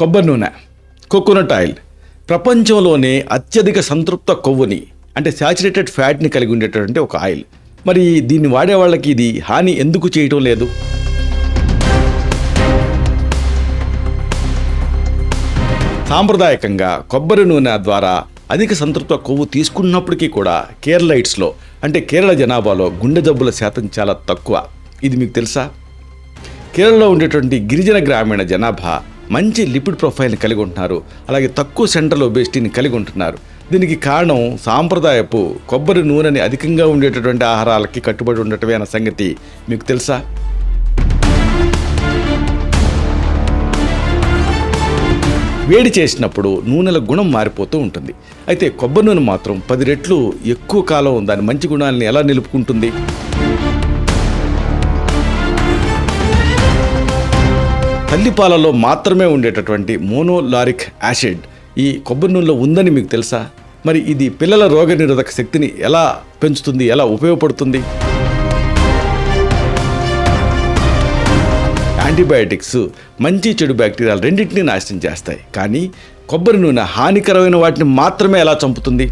కొబ్బరి నూనె coconut oil. ప్రపంచంలోనే అత్యధిక సంతృప్త కొవ్వుని అంటే శాచురేటెడ్ ఫ్యాట్ని కలిగి ఉండేటటువంటి ఒక ఆయిల్. మరి దీన్ని వాడే వాళ్ళకి ఇది హాని ఎందుకు చేయటం లేదు? సాంప్రదాయకంగా కొబ్బరి నూనె ద్వారా అధిక సంతృప్త కొవ్వు తీసుకున్నప్పటికీ కూడా కేరళైట్స్లో అంటే కేరళ జనాభాలో గుండె జబ్బుల శాతం చాలా తక్కువ. ఇది మీకు తెలుసా? కేరళలో ఉండేటువంటి గిరిజన గ్రామీణ జనాభా మంచి లిపిడ్ ప్రొఫైల్ని కలిగి ఉంటున్నారు. అలాగే తక్కువ సెంట్రల్ ఒబేసిటీని కలిగి ఉంటున్నారు. దీనికి కారణం సాంప్రదాయపు కొబ్బరి నూనెని అధికంగా ఉండేటటువంటి ఆహారాలకి కట్టుబడి ఉండటమే అన్న సంగతి మీకు తెలుసా? వేడి చేసినప్పుడు నూనెల గుణం మారిపోతూ ఉంటుంది. అయితే కొబ్బరి నూనె మాత్రం పది రెట్లు ఎక్కువ కాలం దాని మంచి గుణాలని ఎలా నిలుపుకుంటుంది? తల్లిపాలలో మాత్రమే ఉండేటటువంటి మోనోలారిక్ యాసిడ్ ఈ కొబ్బరి నూనెలో ఉందని మీకు తెలుసా? మరి ఇది పిల్లల రోగనిరోధక శక్తిని ఎలా పెంచుతుంది ఎలా ఉపయోగపడుతుంది? యాంటీబయాటిక్స్ మంచి చెడు బ్యాక్టీరియాలు రెండింటినీ నాశనం చేస్తాయి. కానీ కొబ్బరి నూనె హానికరమైన వాటిని మాత్రమే ఎలా చంపుతుంది?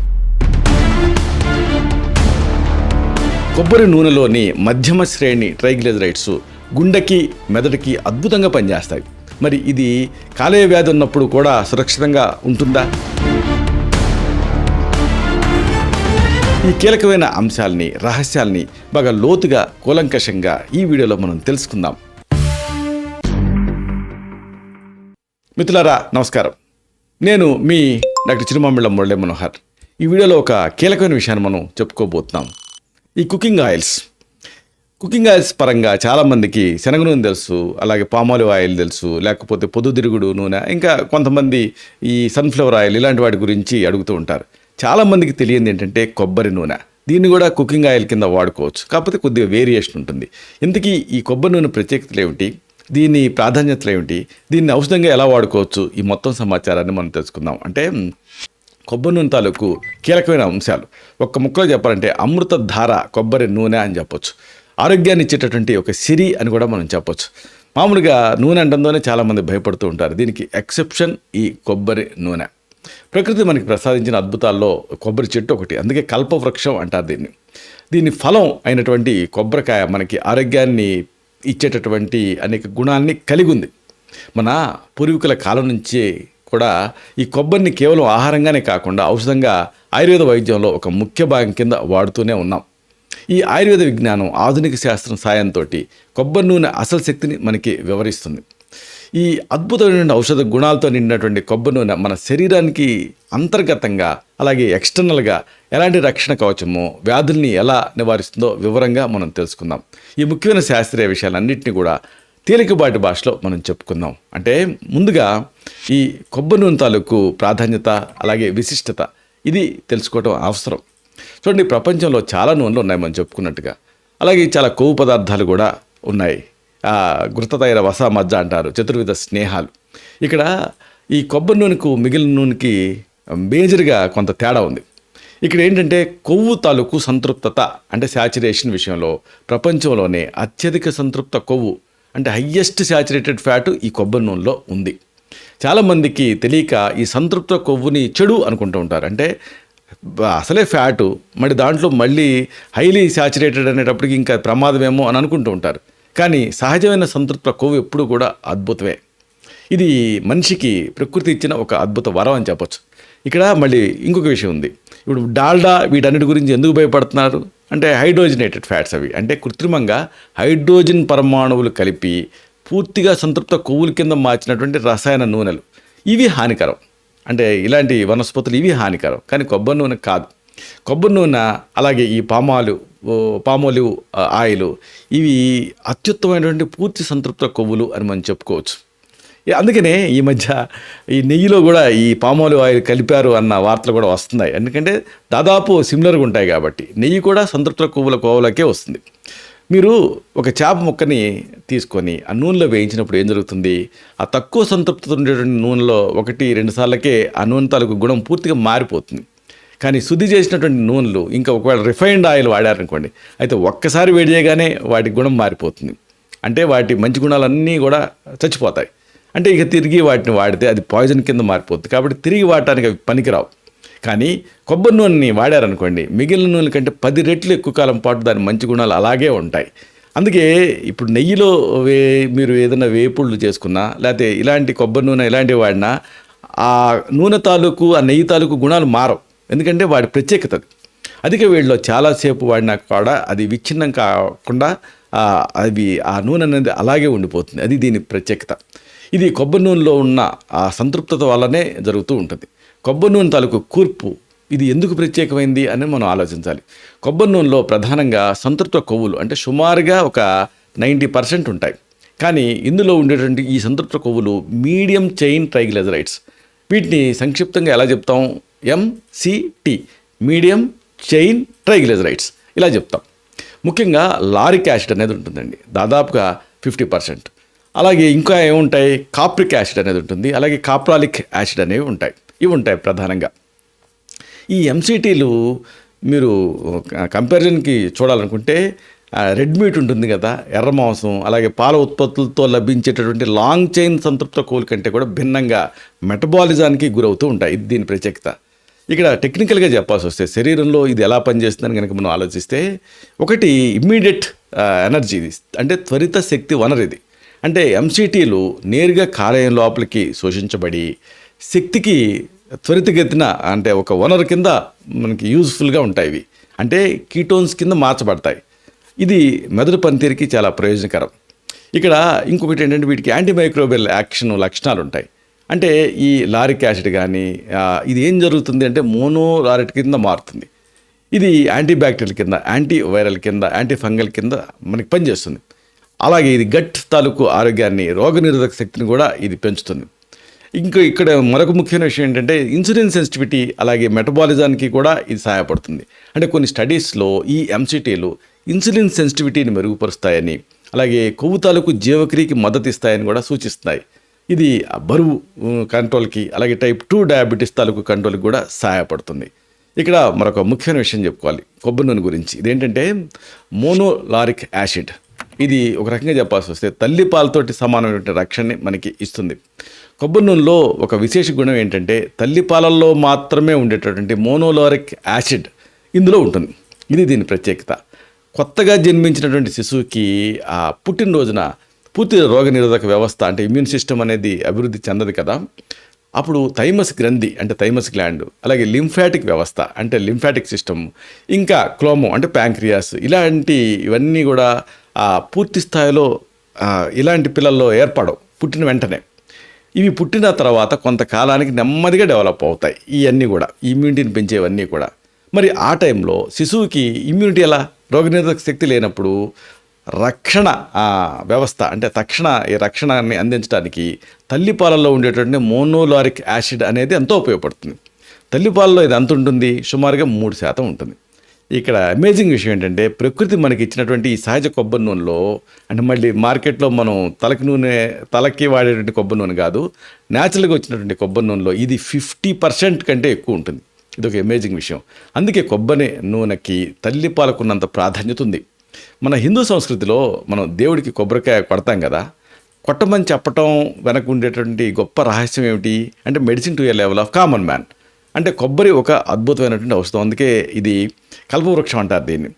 కొబ్బరి నూనెలోని మధ్యమ శ్రేణి ట్రైగ్లిజరైడ్స్ గుండెకి మెదడుకి అద్భుతంగా పనిచేస్తాయి. మరి ఇది కాలేయ వ్యాధి ఉన్నప్పుడు కూడా సురక్షితంగా ఉంటుందా? ఈ కీలకమైన అంశాలని రహస్యాల్ని బాగా లోతుగా కూలంకషంగా ఈ వీడియోలో మనం తెలుసుకుందాం. మిత్రులారా నమస్కారం. నేను మీ డాక్టర్ చిరుమామిళ్ళ మురళీ మనోహర్. ఈ వీడియోలో ఒక కీలకమైన విషయాన్ని మనం చెప్పుకోబోతున్నాం. ఈ కుకింగ్ ఆయిల్స్. కుకింగ్ ఆయిల్స్ పరంగా చాలామందికి శనగ నూనె తెలుసు అలాగే పామాలివ్ ఆయిల్ తెలుసు లేకపోతే పొద్దుతిరుగుడు నూనె ఇంకా కొంతమంది ఈ సన్ఫ్లవర్ ఆయిల్ ఇలాంటి వాటి గురించి అడుగుతూ ఉంటారు. చాలామందికి తెలియంది ఏంటంటే కొబ్బరి నూనె. దీన్ని కూడా కుకింగ్ ఆయిల్ కింద వాడుకోవచ్చు. కాకపోతే కొద్దిగా వేరియేషన్ ఉంటుంది. ఇంతకీ ఈ కొబ్బరి నూనె ప్రత్యేకతలు ఏమిటి? దీని ప్రాధాన్యతలు ఏమిటి? దీన్ని ఔషధంగా ఎలా వాడుకోవచ్చు? ఈ మొత్తం సమాచారాన్ని మనం తెలుసుకుందాం. అంటే కొబ్బరి నూనె తాలూకు కీలకమైన అంశాలు. ఒక్క ముక్కలో చెప్పాలంటే అమృత ధార కొబ్బరి నూనె అని చెప్పొచ్చు. ఆరోగ్యాన్ని ఇచ్చేటటువంటి ఒక సిరి అని కూడా మనం చెప్పొచ్చు. మామూలుగా నూనె అంటంతోనే చాలామంది భయపడుతూ ఉంటారు. దీనికి ఎక్సెప్షన్ ఈ కొబ్బరి నూనె. ప్రకృతి మనకి ప్రసాదించిన అద్భుతాల్లో కొబ్బరి చెట్టు ఒకటి అందుకే కల్పవృక్షం అంటారు దీన్ని. దీని ఫలం అయినటువంటి కొబ్బరికాయ మనకి ఆరోగ్యాన్ని ఇచ్చేటటువంటి అనేక గుణాలని కలిగి ఉంది. మన పూర్వీకుల కాలం నుంచే కూడా ఈ కొబ్బరిని కేవలం ఆహారంగానే కాకుండా ఔషధంగా ఆయుర్వేద వైద్యంలో ఒక ముఖ్య భాగం కింద వాడుతూనే ఉన్నాం. ఈ ఆయుర్వేద విజ్ఞానం ఆధునిక శాస్త్రం సాయంతో కొబ్బరి నూనె అసలు శక్తిని మనకి వివరిస్తుంది. ఈ అద్భుతమైన ఔషధ గుణాలతో నిండినటువంటి కొబ్బరి నూనె మన శరీరానికి అంతర్గతంగా అలాగే ఎక్స్టర్నల్గా ఎలాంటి రక్షణ కవచమో వ్యాధుల్ని ఎలా నివారిస్తుందో వివరంగా మనం తెలుసుకుందాం. ఈ ముఖ్యమైన శాస్త్రీయ విషయాలన్నింటినీ కూడా తేలికబాటి భాషలో మనం చెప్పుకుందాం. అంటే ముందుగా ఈ కొబ్బరి నూనె తాలూకు ప్రాధాన్యత అలాగే విశిష్టత ఇది తెలుసుకోవటం అవసరం. చూడండి ప్రపంచంలో చాలా నూనెలు ఉన్నాయి మనం చెప్పుకున్నట్టుగా. అలాగే చాలా కొవ్వు పదార్థాలు కూడా ఉన్నాయి. గుర్తతైన వస మజ్జ అంటారు చతుర్విధ స్నేహాలు. ఇక్కడ ఈ కొబ్బరి నూనెకు మిగిలిన నూనెకి మేజర్గా కొంత తేడా ఉంది. ఇక్కడ ఏంటంటే కొవ్వు తాలూకు సంతృప్తత అంటే శాచురేషన్ విషయంలో ప్రపంచంలోనే అత్యధిక సంతృప్త కొవ్వు అంటే హయ్యెస్ట్ శాచురేటెడ్ ఫ్యాట్ ఈ కొబ్బరి నూనెలో ఉంది. చాలామందికి తెలియక ఈ సంతృప్త కొవ్వుని చెడు అనుకుంటూ ఉంటారు. అంటే అసలే ఫ్యాటు. మరి దాంట్లో మళ్ళీ హైలీ శాచురేటెడ్ అనేటప్పటికి ఇంకా ప్రమాదమేమో అని అనుకుంటూ ఉంటారు. కానీ సహజమైన సంతృప్త కొవ్వు ఎప్పుడు కూడా అద్భుతమే. ఇది మనిషికి ప్రకృతి ఇచ్చిన ఒక అద్భుత వరం అని చెప్పొచ్చు. ఇక్కడ మళ్ళీ ఇంకొక విషయం ఉంది. ఇప్పుడు డాల్డా వీటన్నిటి గురించి ఎందుకు భయపడుతున్నారు? అంటే హైడ్రోజనేటెడ్ ఫ్యాట్స్ అవి. అంటే కృత్రిమంగా హైడ్రోజన్ పరమాణువులు కలిపి పూర్తిగా సంతృప్త కొవ్వుల కింద మార్చినటువంటి రసాయన నూనెలు. ఇవి హానికరం. అంటే ఇలాంటి వనస్పతులు ఇవి హానికరం. కానీ కొబ్బరి నూనె కాదు. కొబ్బరి నూనె అలాగే ఈ పామాలు ఓ, పామోలివ్ ఆయిలు ఆయిల్ ఇవి అత్యుత్తమైనటువంటి పూర్తి సంతృప్త కొవ్వులు అని మనం చెప్పుకోవచ్చు. అందుకనే ఈ మధ్య ఈ నెయ్యిలో కూడా ఈ పామాలివ్ ఆయిల్ కలిపారు అన్న వార్తలు కూడా వస్తున్నాయి. ఎందుకంటే దాదాపు సిమిలర్గా ఉంటాయి కాబట్టి నెయ్యి కూడా సంతృప్త కొవ్వుల కోవలకే వస్తుంది. మీరు ఒక చేప ముక్కని తీసుకొని ఆ నూనెలో వేయించినప్పుడు ఏం జరుగుతుంది? ఆ తక్కువ సంతృప్తితో ఉండేటువంటి నూనెలో ఒకటి రెండు సార్లకే ఆ నూనె తాలూకు గుణం పూర్తిగా మారిపోతుంది. కానీ శుద్ధి చేసినటువంటి నూనెలు ఇంకా ఒకవేళ రిఫైన్డ్ ఆయిల్ వాడారనుకోండి అయితే ఒక్కసారి వేడి చేయగానే వాటి గుణం మారిపోతుంది. అంటే వాటి మంచి గుణాలన్నీ కూడా చచ్చిపోతాయి. అంటే ఇక తిరిగి వాటిని వాడితే అది పాయిజన్ కింద మారిపోతుంది. కాబట్టి తిరిగి వాడటానికి అవి పనికిరావు. కానీ కొబ్బరి నూనెని వాడారనుకోండి మిగిలిన నూనె కంటే పది రెట్లు ఎక్కువ కాలం పాటు దాని మంచి గుణాలు అలాగే ఉంటాయి. అందుకే ఇప్పుడు నెయ్యిలో వే మీరు ఏదైనా వేపుళ్ళు చేసుకున్నా లేకపోతే ఇలాంటి కొబ్బరి నూనె ఇలాంటివి వాడినా ఆ నూనె తాలూకు ఆ నెయ్యి తాలూకు గుణాలు మారవు. ఎందుకంటే వాడి ప్రత్యేకత అధిక వేడిలో చాలాసేపు వాడినా కూడా అది విచ్ఛిన్నం కాకుండా అవి ఆ నూనె అనేది అలాగే ఉండిపోతుంది. అది దీని ప్రత్యేకత. ఇది కొబ్బరి నూనెలో ఉన్న ఆ సంతృప్తత వల్లనే జరుగుతూ ఉంటుంది. కొబ్బరి నూనె తాలూకు కూర్పు ఇది ఎందుకు ప్రత్యేకమైంది అని మనం ఆలోచించాలి. కొబ్బరి నూనెలో ప్రధానంగా సంతృప్త కొవ్వులు అంటే సుమారుగా ఒక నైంటీ పర్సెంట్ ఉంటాయి. కానీ ఇందులో ఉండేటువంటి ఈ సంతృప్త కొవ్వులు మీడియం చైన్ ట్రైగ్లెజరైడ్స్. వీటిని సంక్షిప్తంగా ఎలా చెప్తాం? MCT medium chain triglycerides. ఇలా చెప్తాం. ముఖ్యంగా లారిక్ యాసిడ్ అనేది ఉంటుందండి. దాదాపుగా ఫిఫ్టీ పర్సెంట్. అలాగే ఇంకా ఏముంటాయి? కాప్రిక్ యాసిడ్ అనేది ఉంటుంది. అలాగే కాప్రాలిక్ యాసిడ్ అనేవి ఉంటాయి. ఇవి ఉంటాయి ప్రధానంగా. ఈ ఎంసీటీలు మీరు కంపారిజన్కి చూడాలనుకుంటే రెడ్ మీట్ ఉంటుంది కదా ఎర్ర మాంసం అలాగే పాల ఉత్పత్తులతో లభించేటటువంటి లాంగ్ చైన్ సంతృప్త కోల్ కంటే కూడా భిన్నంగా మెటబాలిజానికి గురవుతూ ఉంటాయి. ఇది దీని ప్రత్యేకత. ఇక్కడ టెక్నికల్గా చెప్పాల్సి వస్తే శరీరంలో ఇది ఎలా పనిచేస్తుందని కనుక మనం ఆలోచిస్తే ఒకటి ఇమ్మీడియట్ ఎనర్జీ ఇది. అంటే త్వరిత శక్తి వనరు ఇది. అంటే ఎంసీటీలు నేరుగా కాలేయం లోపలికి శోషించబడి శక్తికి త్వరితగతిన అంటే ఒక వనరు కింద మనకి యూజ్ఫుల్గా ఉంటాయి ఇవి. అంటే కీటోన్స్ కింద మార్చబడతాయి. ఇది మెదడు పనితీరుకి చాలా ప్రయోజనకరం. ఇక్కడ ఇంకొకటి ఏంటంటే వీటికి యాంటీమైక్రోబియల్ యాక్షన్ లక్షణాలు ఉంటాయి. అంటే ఈ లారిక్ యాసిడ్ కానీ ఇది ఏం జరుగుతుంది అంటే మోనో లారిట్ కింద మారుతుంది. ఇది యాంటీబ్యాక్టీరియల్ కింద యాంటీ వైరల్ కింద యాంటీ ఫంగల్ కింద మనకి పనిచేస్తుంది. అలాగే ఇది గట్ తాలూకు ఆరోగ్యాన్ని రోగనిరోధక శక్తిని కూడా ఇది పెంచుతుంది. ఇంకా ఇక్కడ మరొక ముఖ్యమైన విషయం ఏంటంటే ఇన్సులిన్ సెన్సిటివిటీ అలాగే మెటబాలిజానికి కూడా ఇది సహాయపడుతుంది. అంటే కొన్ని స్టడీస్లో ఈ ఎంసిటీలు ఇన్సులిన్ సెన్సిటివిటీని మెరుగుపరుస్తాయని అలాగే కొవ్వు తాలూకు జీవక్రియకి మద్దతు ఇస్తాయని కూడా సూచిస్తున్నాయి. ఇది బరువు కంట్రోల్కి అలాగే టైప్ టూ డయాబెటీస్ తాలూకు కంట్రోల్కి కూడా సహాయపడుతుంది. ఇక్కడ మరొక ముఖ్యమైన విషయం చెప్పుకోవాలి కొబ్బరి నూనె గురించి. ఇదేంటంటే మోనోలారిక్ యాసిడ్. ఇది ఒక రకంగా చెప్పాల్సి వస్తే తల్లి పాలతోటి సమానమైన రక్షణని మనకి ఇస్తుంది. కొబ్బరి నూనెలో ఒక విశేష గుణం ఏంటంటే తల్లిపాలల్లో మాత్రమే ఉండేటటువంటి మోనోలోరిక్ యాసిడ్ ఇందులో ఉంటుంది. ఇది దీని ప్రత్యేకత. కొత్తగా జన్మించినటువంటి శిశువుకి ఆ పుట్టినరోజున పూర్తి రోగనిరోధక వ్యవస్థ అంటే ఇమ్యూన్ సిస్టమ్ అనేది అభివృద్ధి చెందదు కదా. అప్పుడు థైమస్ గ్రంథి అంటే థైమస్ గ్లాండ్ అలాగే లింఫాటిక్ వ్యవస్థ అంటే లింఫాటిక్ సిస్టమ్ ఇంకా క్లోమో అంటే ప్యాంక్రియాస్ ఇలాంటి ఇవన్నీ కూడా పూర్తి స్థాయిలో ఇలాంటి పిల్లల్లో ఏర్పడవు పుట్టిన వెంటనే. ఇవి పుట్టిన తర్వాత కొంతకాలానికి నెమ్మదిగా డెవలప్ అవుతాయి. ఇవన్నీ కూడా ఇమ్యూనిటీని పెంచేవన్నీ కూడా. మరి ఆ టైంలో శిశువుకి ఇమ్యూనిటీ ఎలా? రోగనిరోధక శక్తి లేనప్పుడు రక్షణ వ్యవస్థ అంటే తక్షణ ఈ రక్షణని అందించడానికి తల్లిపాలలో ఉండేటువంటి మోనోలారిక్ యాసిడ్ అనేది ఎంతో ఉపయోగపడుతుంది. తల్లిపాలలో ఇది ఎంత ఉంటుంది? సుమారుగా మూడు శాతం ఉంటుంది. ఇక్కడ అమేజింగ్ విషయం ఏంటంటే ప్రకృతి మనకి ఇచ్చినటువంటి ఈ సహజ కొబ్బరి నూనెలో అంటే మళ్ళీ మార్కెట్లో మనం తలకి నూనె తలకి వాడేటువంటి కొబ్బరి నూనె కాదు న్యాచురల్గా వచ్చినటువంటి కొబ్బరి నూనెలో ఇది ఫిఫ్టీ పర్సెంట్ కంటే ఎక్కువ ఉంటుంది. ఇది ఒక అమేజింగ్ విషయం. అందుకే కొబ్బరి నూనెకి తల్లి పాలకున్నంత ప్రాధాన్యత ఉంది. మన హిందూ సంస్కృతిలో మనం దేవుడికి కొబ్బరికాయ కొడతాం కదా కొట్టమని చెప్పటం వెనక ఉండేటువంటి గొప్ప రహస్యం ఏమిటి? అంటే medicine to a level of common man. అంటే కొబ్బరి ఒక అద్భుతమైనటువంటి ఔషధం అందుకే ఇది కల్పవృక్షం అంటారు దీన్ని.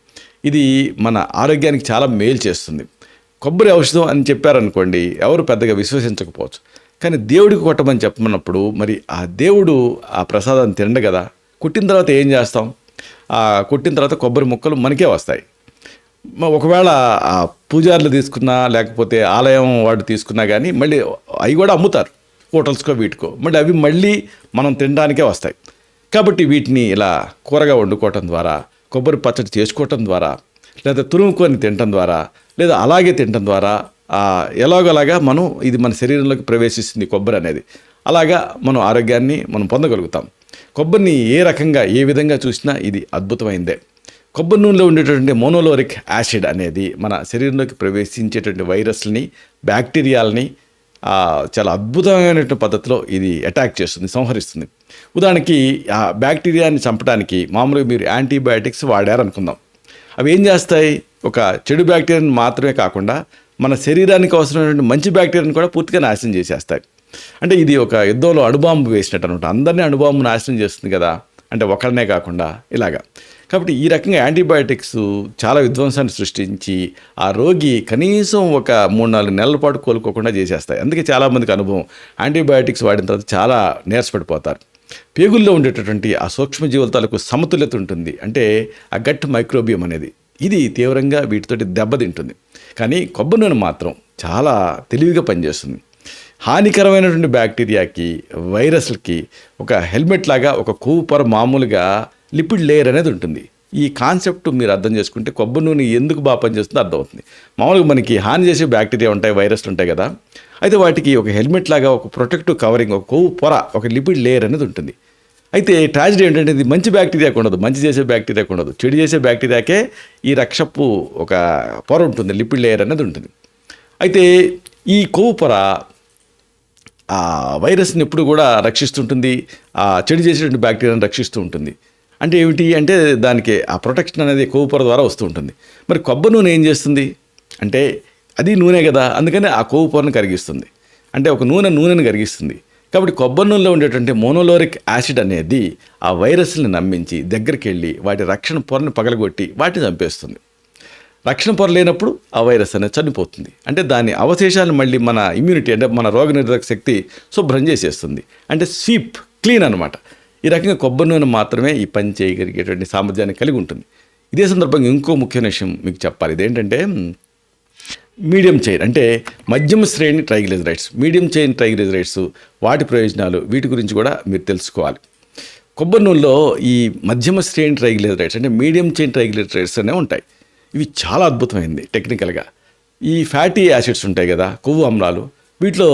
ఇది మన ఆరోగ్యానికి చాలా మేలు చేస్తుంది. కొబ్బరి ఔషధం అని చెప్పారనుకోండి ఎవరు పెద్దగా విశ్వసించకపోవచ్చు. కానీ దేవుడికి కొట్టమని చెప్పమన్నప్పుడు మరి ఆ దేవుడు ఆ ప్రసాదాన్ని తినడు కదా కుట్టిన తర్వాత ఏం చేస్తాం? ఆ కొట్టిన తర్వాత కొబ్బరి ముక్కలు మనకే వస్తాయి. ఒకవేళ ఆ పూజారులు తీసుకున్నా లేకపోతే ఆలయం వాడు తీసుకున్నా కానీ మళ్ళీ అవి కూడా అమ్ముతారు. హోటల్స్కో వీటికో. మళ్ళీ అవి మళ్ళీ మనం తినడానికే వస్తాయి. కాబట్టి వీటిని ఇలా కూరగా వండుకోవటం ద్వారా కొబ్బరి పచ్చడి చేసుకోవటం ద్వారా లేదా తురుముకొని తినటం ద్వారా లేదా అలాగే తినటం ద్వారా ఎలాగోలాగా మనం ఇది మన శరీరంలోకి ప్రవేశిస్తుంది కొబ్బరి అనేది. అలాగా మనం ఆరోగ్యాన్ని మనం పొందగలుగుతాం. కొబ్బరిని ఏ రకంగా ఏ విధంగా చూసినా ఇది అద్భుతమైందే. కొబ్బరి నూనెలో ఉండేటటువంటి మోనోలోరిక్ యాసిడ్ అనేది మన శరీరంలోకి ప్రవేశించేటువంటి వైరస్ని బ్యాక్టీరియాలని చాలా అద్భుతమైనటువంటి పద్ధతిలో ఇది అటాక్ చేస్తుంది సంహరిస్తుంది. ఉదాహరణకి ఆ బ్యాక్టీరియాని చంపడానికి మామూలుగా మీరు యాంటీబయాటిక్స్ వాడారనుకుందాం. అవి ఏం చేస్తాయి? ఒక చెడు బ్యాక్టీరియాని మాత్రమే కాకుండా మన శరీరానికి అవసరమైనటువంటి మంచి బ్యాక్టీరియాని కూడా పూర్తిగా నాశనం చేసేస్తాయి. అంటే ఇది ఒక యుద్ధంలో అణుబాంబు వేసినట్టు అనమాట అందరినీ అణుబాంబు నాశనం చేస్తుంది కదా? అంటే ఒకరినే కాకుండా ఇలాగా. కాబట్టి ఈ రకంగా యాంటీబయాటిక్స్ చాలా విధ్వంసాన్ని సృష్టించి ఆ రోగి కనీసం ఒక మూడు నాలుగు నెలల పాటు కోలుకోకుండా చేసేస్తాయి. అందుకే చాలామందికి అనుభవం యాంటీబయాటిక్స్ వాడిన తర్వాత చాలా నీరసపడిపోతారు. పేగుల్లో ఉండేటటువంటి ఆ సూక్ష్మజీవుల తాలూకు సమతుల్యత ఉంటుంది. అంటే ఆ గట్ మైక్రోబియం అనేది. ఇది తీవ్రంగా వీటితోటి దెబ్బతింటుంది కానీ కొబ్బరి నూనె మాత్రం చాలా తెలివిగా పనిచేస్తుంది. హానికరమైనటువంటి బ్యాక్టీరియాకి వైరస్లకి ఒక హెల్మెట్ లాగా ఒక కూపర్ మామూలుగా లిపిడ్ లేయర్ అనేది ఉంటుంది. ఈ కాన్సెప్ట్ మీరు అర్థం చేసుకుంటే కొబ్బరి నూనె ఎందుకు బాగా పనిచేస్తుందో అర్థమవుతుంది. మామూలుగా మనకి హాని చేసే బ్యాక్టీరియా ఉంటాయి వైరస్లు ఉంటాయి కదా. అయితే వాటికి ఒక హెల్మెట్ లాగా ఒక ప్రొటెక్టివ్ కవరింగ్ ఒక కొవ్వు పొర ఒక లిపిడ్ లేయర్ అనేది ఉంటుంది. అయితే ట్రాజిడీ ఏంటంటే ఇది మంచి బ్యాక్టీరియాకు ఉండదు. మంచి చేసే బ్యాక్టీరియాకు ఉండదు. చెడు చేసే బ్యాక్టీరియాకే ఈ రక్షపు ఒక పొర ఉంటుంది లిపిడ్ లేయర్ అనేది ఉంటుంది. అయితే ఈ కొవ్వు పొర ఆ వైరస్ని ఎప్పుడు కూడా రక్షిస్తుంటుంది. ఆ చెడు చేసేటువంటి బ్యాక్టీరియాని రక్షిస్తూ ఉంటుంది. అంటే ఏమిటి అంటే దానికి ఆ ప్రొటెక్షన్ అనేది కొవ్వు పొర ద్వారా వస్తూ ఉంటుంది. మరి కొబ్బరి నూనె ఏం చేస్తుంది? అంటే అది నూనె కదా అందుకని ఆ కొవ్వు పొరను కరిగిస్తుంది. అంటే ఒక నూనె నూనెను కరిగిస్తుంది. కాబట్టి కొబ్బరి నూనెలో ఉండేటువంటి మోనోలోరిక్ యాసిడ్ అనేది ఆ వైరస్ని నమ్మించి దగ్గరికి వెళ్ళి వాటి రక్షణ పొరను పగలగొట్టి వాటిని చంపేస్తుంది. రక్షణ పొర లేనప్పుడు ఆ వైరస్ అనేది చనిపోతుంది. అంటే దాని అవశేషాలను మళ్ళీ మన ఇమ్యూనిటీ అంటే మన రోగనిరోధక శక్తి శుభ్రం చేసేస్తుంది. అంటే స్వీప్ క్లీన్ అనమాట ఈ రకంగా కొబ్బరి నూనె మాత్రమే ఈ పని చేయగలిగేటువంటి సామర్థ్యాన్ని కలిగి ఉంటుంది. ఇదే సందర్భంగా ఇంకో ముఖ్యమైన విషయం మీకు చెప్పాలి. ఇదేంటంటే మీడియం చైన్ అంటే మధ్యమ శ్రేణి ట్రైగ్లిజరైడ్స్ మీడియం చైన్ ట్రైగ్లిజరైడ్స్ వాటి ప్రయోజనాలు వీటి గురించి కూడా మీరు తెలుసుకోవాలి. కొబ్బరి నూనెలో ఈ మధ్యమ శ్రేణి ట్రైగ్లిజరైడ్స్ అంటే మీడియం చైన్ ట్రైగ్లిజరైడ్స్ అనే ఉంటాయి. ఇవి చాలా అద్భుతమైంది టెక్నికల్గా. ఈ ఫ్యాటీ యాసిడ్స్ ఉంటాయి కదా కొవ్వు అమ్లాలు. వీటిలో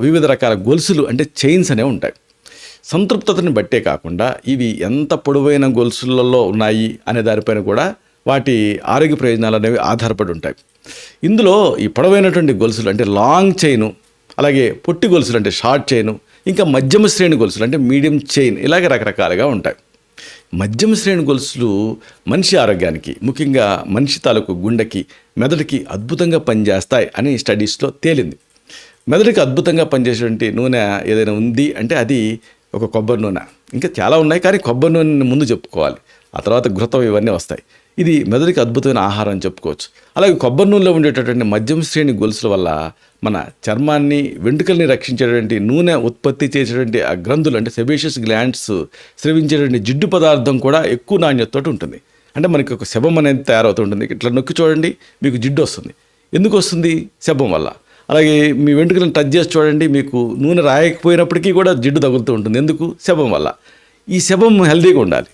వివిధ రకాల గొలుసులు అంటే చైన్స్ అనేవి ఉంటాయి. సంతృప్తతని బట్టే కాకుండా ఇవి ఎంత పొడవైన గొలుసులలో ఉన్నాయి అనే దానిపైన కూడా వాటి ఆరోగ్య ప్రయోజనాలు అనేవి ఆధారపడి ఉంటాయి. ఇందులో ఈ పొడవైనటువంటి గొలుసులు అంటే లాంగ్ చైను అలాగే పొట్టి గొలుసులు అంటే షార్ట్ చైను ఇంకా మధ్యమ శ్రేణి గొలుసులు అంటే మీడియం చైన్ ఇలాగే రకరకాలుగా ఉంటాయి. మధ్యమ శ్రేణి గొలుసులు మనిషి ఆరోగ్యానికి ముఖ్యంగా మనిషి తాలూకు గుండెకి మెదడుకి అద్భుతంగా పనిచేస్తాయి అని స్టడీస్లో తేలింది. మెదడుకి అద్భుతంగా పనిచేసేటువంటి నూనె ఏదైనా ఉంది అంటే అది ఒక కొబ్బరి నూనె. ఇంకా చాలా ఉన్నాయి కానీ కొబ్బరి నూనెని ముందు చెప్పుకోవాలి. ఆ తర్వాత ఘృతం ఇవన్నీ వస్తాయి. ఇది మెదడుకి అద్భుతమైన ఆహారం అని చెప్పుకోవచ్చు. అలాగే కొబ్బరి నూనెలో ఉండేటటువంటి మధ్యమ శ్రేణి గొలుసుల వల్ల మన చర్మాన్ని వెంట్రుకల్ని రక్షించేటువంటి నూనె ఉత్పత్తి చేసేటువంటి ఆ గ్రంథులు అంటే సెబేషియస్ గ్లాండ్స్ స్రవించేటువంటి జిడ్డు పదార్థం కూడా ఎక్కువ నాణ్యతతో ఉంటుంది. అంటే మనకి ఒక శబం అనేది తయారవుతుంటుంది ఇట్లా నొక్కి చూడండి మీకు జిడ్డు వస్తుంది. ఎందుకు వస్తుంది? శబం వల్ల. అలాగే మీ వెంట్రుకలను టచ్ చేసి చూడండి మీకు నూనె రాయకపోయినప్పటికీ కూడా జిడ్డు తగులుతూ ఉంటుంది. ఎందుకు? శబం వల్ల. ఈ శబం హెల్దీగా ఉండాలి.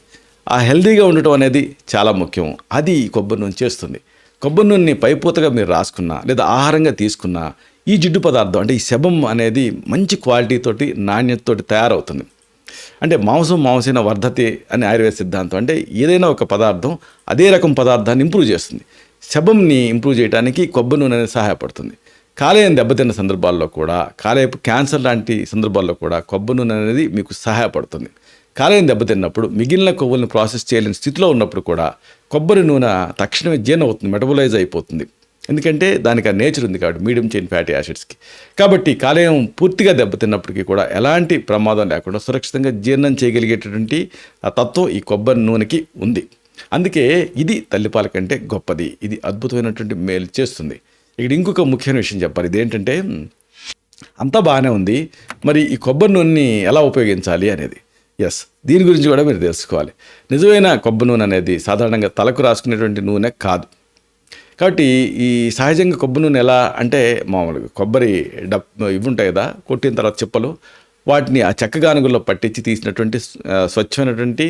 ఆ హెల్దీగా ఉండటం అనేది చాలా ముఖ్యం. అది కొబ్బరి నూనె చేస్తుంది. కొబ్బరి నూనెని పైపూతగా మీరు రాసుకున్నా లేదా ఆహారంగా తీసుకున్నా ఈ జిడ్డు పదార్థం అంటే ఈ శబం అనేది మంచి క్వాలిటీతోటి నాణ్యతతోటి తయారవుతుంది. అంటే మాంసం మాంసైన వర్ధతి అని ఆయుర్వేద సిద్ధాంతం అంటే ఏదైనా ఒక పదార్థం అదే రకం పదార్థాన్ని ఇంప్రూవ్ చేస్తుంది. శబంని ఇంప్రూవ్ చేయడానికి కొబ్బరి నూనె అనేది సహాయపడుతుంది. కాలేయం దెబ్బతిన్న సందర్భాల్లో కూడా కాలేయపు క్యాన్సర్ లాంటి సందర్భాల్లో కూడా కొబ్బరి నూనె అనేది మీకు సహాయపడుతుంది. కాలేయం దెబ్బతిన్నప్పుడు మిగిలిన కొవ్వులను ప్రాసెస్ చేయలేని స్థితిలో ఉన్నప్పుడు కూడా కొబ్బరి నూనె తక్షణమే జీర్ణం అవుతుంది మెటబలైజ్ అయిపోతుంది. ఎందుకంటే దానికి ఆ నేచర్ ఉంది కాబట్టి మీడియం చైన్ ఫ్యాటీ యాసిడ్స్కి. కాబట్టి కాలేయం పూర్తిగా దెబ్బతిన్నప్పటికీ కూడా ఎలాంటి ప్రమాదం లేకుండా సురక్షితంగా జీర్ణం చేయగలిగేటటువంటి ఆ తత్వం ఈ కొబ్బరి నూనెకి ఉంది. అందుకే ఇది తల్లిపాల కంటే గొప్పది. ఇది అద్భుతమైనటువంటి మేలు చేస్తుంది. ఇక్కడ ఇంకొక ముఖ్యమైన విషయం చెప్పాలి. ఇదేంటంటే అంతా బాగానే ఉంది మరి ఈ కొబ్బరి నూనెని ఎలా ఉపయోగించాలి అనేది. ఎస్ దీని గురించి కూడా మీరు తెలుసుకోవాలి. నిజమైన కొబ్బరి నూనె అనేది సాధారణంగా తలకు రాసుకునేటువంటి నూనె కాదు. కాబట్టి ఈ సహజంగా కొబ్బరి నూనె ఎలా అంటే మామూలుగా కొబ్బరి డబ్ ఇవి ఉంటాయి కదా కొట్టిన తర్వాత చెప్పలు వాటిని ఆ చెక్క గానుగుల్లో పట్టించి తీసినటువంటి స్వచ్ఛమైనటువంటి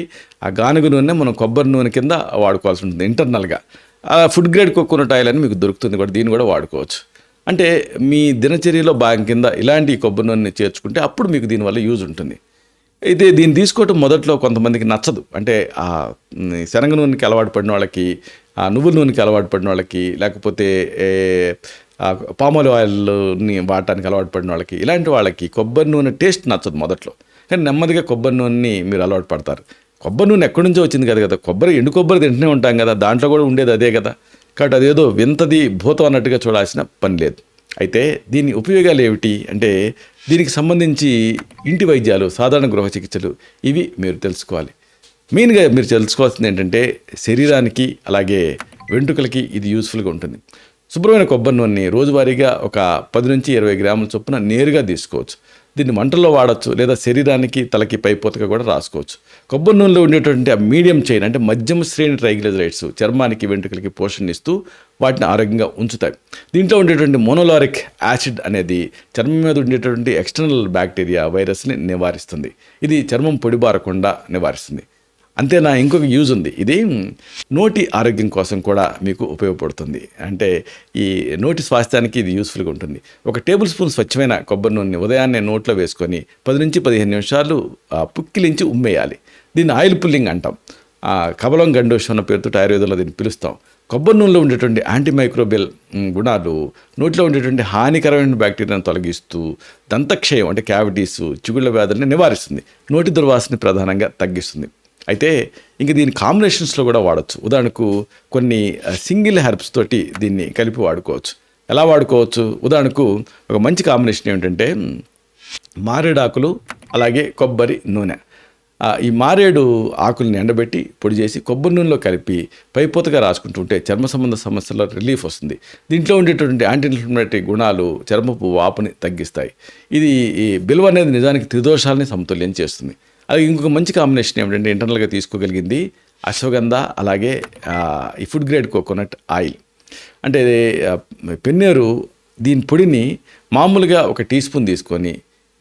ఆ గానుగు నూనె మనం కొబ్బరి నూనె కింద వాడుకోవాల్సి ఉంటుంది ఇంటర్నల్గా. ఫుడ్ గ్రేడ్ కోకోనట్ ఆయిల్ అని మీకు దొరుకుతుంది కూడా దీన్ని కూడా వాడుకోవచ్చు. అంటే మీ దినచర్యలో భాగం కింద ఇలాంటి కొబ్బరి నూనెని చేర్చుకుంటే అప్పుడు మీకు దీనివల్ల యూజ్ ఉంటుంది. అయితే దీన్ని తీసుకోవటం మొదట్లో కొంతమందికి నచ్చదు. అంటే ఆ శనగ నూనెకి అలవాటు పడిన వాళ్ళకి ఆ నువ్వుల నూనెకి అలవాటు పడిన వాళ్ళకి లేకపోతే పామోలి ఆయిల్ని వాడటానికి అలవాటు పడిన వాళ్ళకి ఇలాంటి వాళ్ళకి కొబ్బరి నూనె టేస్ట్ నచ్చదు మొదట్లో. కానీ నెమ్మదిగా కొబ్బరి నూనెని మీరు అలవాటు పడతారు. కొబ్బరి నూనె ఎక్కడి నుంచో వచ్చింది కదా కదా. కొబ్బరి ఎండు కొబ్బరి తింటూనే ఉంటాం కదా. దాంట్లో కూడా ఉండేది అదే కదా. కాబట్టి అదేదో వింతది భూతం అన్నట్టుగా చూడాల్సిన పని లేదు. అయితే దీని ఉపయోగాలు ఏమిటి అంటే దీనికి సంబంధించి ఇంటి వైద్యాలు సాధారణ గృహ చికిత్సలు ఇవి మీరు తెలుసుకోవాలి. మెయిన్గా మీరు తెలుసుకోవాల్సింది ఏంటంటే శరీరానికి అలాగే వెంట్రుకలకి ఇది యూస్ఫుల్గా ఉంటుంది. శుభ్రమైన కొబ్బరి నూనె రోజువారీగా ఒక పది నుంచి ఇరవై గ్రాముల చొప్పున నేరుగా తీసుకోవచ్చు. దీన్ని వంటల్లో వాడచ్చు లేదా శరీరానికి తలకి పైపోతగా కూడా రాసుకోవచ్చు. కొబ్బరి నూనెలో ఉండేటువంటి ఆ మీడియం చైన్ అంటే మధ్యమ శ్రేణి ట్రైగ్లిజరైడ్స్ చర్మానికి వెంట్రుకలకి పోషణ ఇస్తూ వాటిని ఆరోగ్యంగా ఉంచుతాయి. దీంట్లో ఉండేటువంటి మోనోలారిక్ యాసిడ్ అనేది చర్మం మీద ఉండేటువంటి ఎక్స్టర్నల్ బ్యాక్టీరియా వైరస్ని నివారిస్తుంది. ఇది చర్మం పొడిబారకుండా నివారిస్తుంది. అంతే నా ఇంకొక యూజ్ ఉంది. ఇది నోటి ఆరోగ్యం కోసం కూడా మీకు ఉపయోగపడుతుంది. అంటే ఈ నోటి స్వాస్థ్యానికి ఇది యూస్ఫుల్గా ఉంటుంది. ఒక టేబుల్ స్పూన్ స్వచ్ఛమైన కొబ్బరి నూనె ఉదయాన్నే నోట్లో వేసుకొని పది నుంచి పదిహేను నిమిషాలు పుక్కిలించి ఉమ్మేయాలి. దీన్ని ఆయిల్ పుల్లింగ్ అంటాం. ఆ, కబలం గండోషం అన్న పేరుతో ఆయుర్వేదంలో దీన్ని పిలుస్తాం. కొబ్బరి నూనెలో ఉండేటువంటి యాంటీమైక్రోబియల్ గుణాలు నోట్లో ఉండేటువంటి హానికరమైన బ్యాక్టీరియాను తొలగిస్తూ దంతక్షయం అంటే క్యావిటీస్ చిగుళ్ళ వ్యాధుల్ని నివారిస్తుంది. నోటి దుర్వాసన ప్రధానంగా తగ్గిస్తుంది. అయితే ఇంక దీని కాంబినేషన్స్లో కూడా వాడచ్చు. ఉదాహరణకు కొన్ని సింగిల్ హెర్బ్స్ తోటి దీన్ని కలిపి వాడుకోవచ్చు. ఎలా వాడుకోవచ్చు? ఉదాహరణకు ఒక మంచి కాంబినేషన్ ఏమిటంటే మారేడాకులు అలాగే కొబ్బరి నూనె. ఈ మారేడు ఆకుల్ని ఎండబెట్టి పొడి చేసి కొబ్బరి నూనెలో కలిపి పైపోతగా రాసుకుంటుంటే చర్మ సంబంధ సమస్యల్లో రిలీఫ్ వస్తుంది. దీంట్లో ఉండేటువంటి యాంటీ ఇన్ఫ్లమేటరీ గుణాలు చర్మపు వాపుని తగ్గిస్తాయి. ఇది ఈ బిల్వ అనేది నిజానికి త్రిదోషాలని సమతుల్యం చేస్తుంది. అలాగే ఇంకొక మంచి కాంబినేషన్ ఏమిటంటే ఇంటర్నల్గా తీసుకోగలిగింది అశ్వగంధ అలాగే ఈ ఫుడ్ గ్రేడ్ కోకోనట్ ఆయిల్ అంటే పెన్నేరు దీని పొడిని మామూలుగా ఒక టీ స్పూన్ తీసుకొని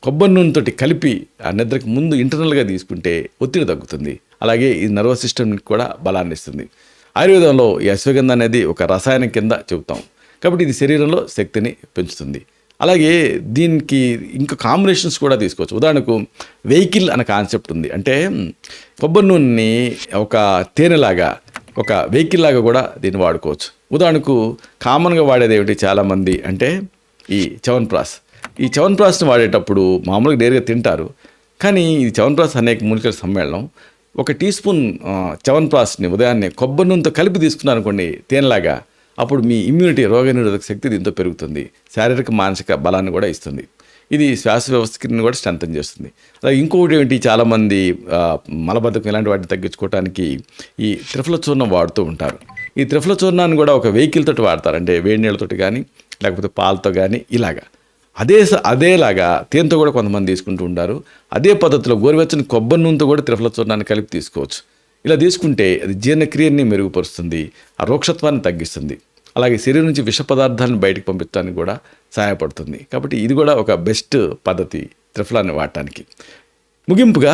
కొబ్బరి నూనెతో కలిపి ఆ నిద్రకు ముందు ఇంటర్నల్గా తీసుకుంటే ఒత్తిడి తగ్గుతుంది. అలాగే ఈ నర్వస్ సిస్టమ్కి కూడా బలాన్ని ఇస్తుంది. ఆయుర్వేదంలో ఈ అశ్వగంధ అనేది ఒక రసాయనం కింద చెబుతాం. కాబట్టి ఇది శరీరంలో శక్తిని పెంచుతుంది. అలాగే దీనికి ఇంకా కాంబినేషన్స్ కూడా తీసుకోవచ్చు. ఉదాహరణకు వెహికల్ అనే కాన్సెప్ట్ ఉంది. అంటే కొబ్బరి నూనెని ఒక తేనెలాగా ఒక వెహికల్ లాగా కూడా దీన్ని వాడుకోవచ్చు. ఉదాహరణకు కామన్గా వాడేది ఏమిటి చాలామంది అంటే ఈ చవన్ప్రాస్ ఈ చవన్ప్రాస్ని వాడేటప్పుడు మామూలుగా నేరుగా తింటారు. కానీ ఈ చవన్ప్రాస్ అనేక మూలికల సమ్మేళనం. ఒక టీ స్పూన్ చవన్ప్రాస్ని ఉదయాన్నే కొబ్బరి నూనెతో కలిపి తీసుకున్నారు అనుకోండి తేనెలాగా అప్పుడు మీ ఇమ్యూనిటీ రోగనిరోధక శక్తి దీంతో పెరుగుతుంది. శారీరక మానసిక బలాన్ని కూడా ఇస్తుంది. ఇది శ్వాస వ్యవస్థని కూడా స్ట్రెంతన్ చేస్తుంది. అలాగే ఇంకొకటి ఏంటి చాలామంది మలబద్ధకం ఇలాంటి వాటిని తగ్గించుకోవడానికి ఈ త్రిఫల చూర్ణం వాడుతూ ఉంటారు. ఈ త్రిఫల చూర్ణాన్ని కూడా ఒక వెహికల్ తోటి వాడతారు. అంటే వేడి నీళ్ళతోటి కానీ లేకపోతే పాలతో కానీ ఇలాగా. అదే స- అదేలాగా తేనెతో కూడా కొంతమంది తీసుకుంటూ ఉంటారు. అదే పద్ధతిలో గోరువెచ్చని కొబ్బరి నూనెతో కూడా త్రిఫల చూర్ణాన్ని కలిపి తీసుకోవచ్చు. ఇలా తీసుకుంటే అది జీర్ణక్రియని మెరుగుపరుస్తుంది ఆ రోక్షత్వాన్ని తగ్గిస్తుంది. అలాగే శరీరం నుంచి విష పదార్థాలను బయటకు పంపించడానికి కూడా సహాయపడుతుంది. కాబట్టి ఇది కూడా ఒక బెస్ట్ పద్ధతి త్రిఫలాన్ని వాడటానికి. ముగింపుగా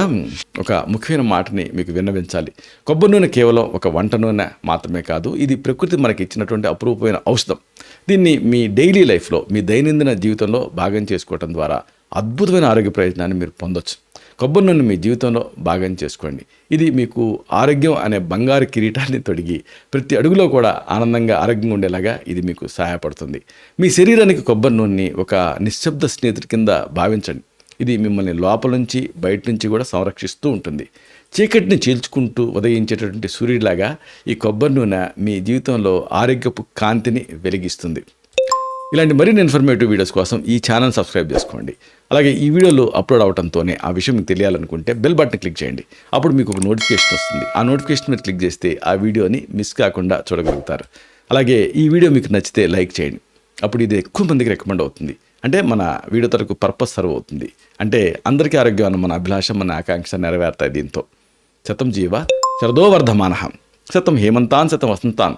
ఒక ముఖ్యమైన మాటని మీకు విన్నవించాలి. కొబ్బరి నూనె కేవలం ఒక వంట నూనె మాత్రమే కాదు ఇది ప్రకృతి మనకి ఇచ్చినటువంటి అపురూపమైన ఔషధం. దీన్ని మీ డైలీ లైఫ్లో మీ దైనందిన జీవితంలో భాగం చేసుకోవటం ద్వారా అద్భుతమైన ఆరోగ్య ప్రయోజనాన్ని మీరు పొందొచ్చు. కొబ్బరి నూనె మీ జీవితంలో భాగం చేసుకోండి. ఇది మీకు ఆరోగ్యం అనే బంగారు కిరీటాన్ని తొడిగి ప్రతి అడుగులో కూడా ఆనందంగా ఆరోగ్యంగా ఉండేలాగా ఇది మీకు సహాయపడుతుంది. మీ శరీరానికి కొబ్బరి నూనెని ఒక నిశ్శబ్ద స్నేహితుడి కింద భావించండి. ఇది మిమ్మల్ని లోపల నుంచి బయట నుంచి కూడా సంరక్షిస్తూ ఉంటుంది. చీకటిని చీల్చుకుంటూ ఉదయించేటటువంటి సూర్యుడిలాగా ఈ కొబ్బరి నూనె మీ జీవితంలో ఆరోగ్యపు కాంతిని వెలిగిస్తుంది. ఇలాంటి మరిన్ని ఇన్ఫర్మేటివ్ వీడియోస్ కోసం ఈ ఛానల్ సబ్స్క్రైబ్ చేసుకోండి. అలాగే ఈ వీడియోలు అప్లోడ్ అవడంతోనే ఆ విషయం మీకు తెలియాలనుకుంటే బెల్ బటన్ క్లిక్ చేయండి. అప్పుడు మీకు ఒక నోటిఫికేషన్ వస్తుంది. ఆ నోటిఫికేషన్ మీద క్లిక్ చేస్తే ఆ వీడియోని మిస్ కాకుండా చూడగలుగుతారు. అలాగే ఈ వీడియో మీకు నచ్చితే లైక్ చేయండి. అప్పుడు ఇది ఎక్కువ మందికి రికమెండ్ అవుతుంది. అంటే మన వీడియో తరకు పర్పస్ సర్వ్ అవుతుంది. అంటే అందరికీ ఆరోగ్యం అన్న మన అభిలాష మన ఆకాంక్ష నెరవేరుతాయి దీంతో. శతం జీవ శరదోవర్ధమాన శతం హేమంతాన్ శతం వసంతాన్.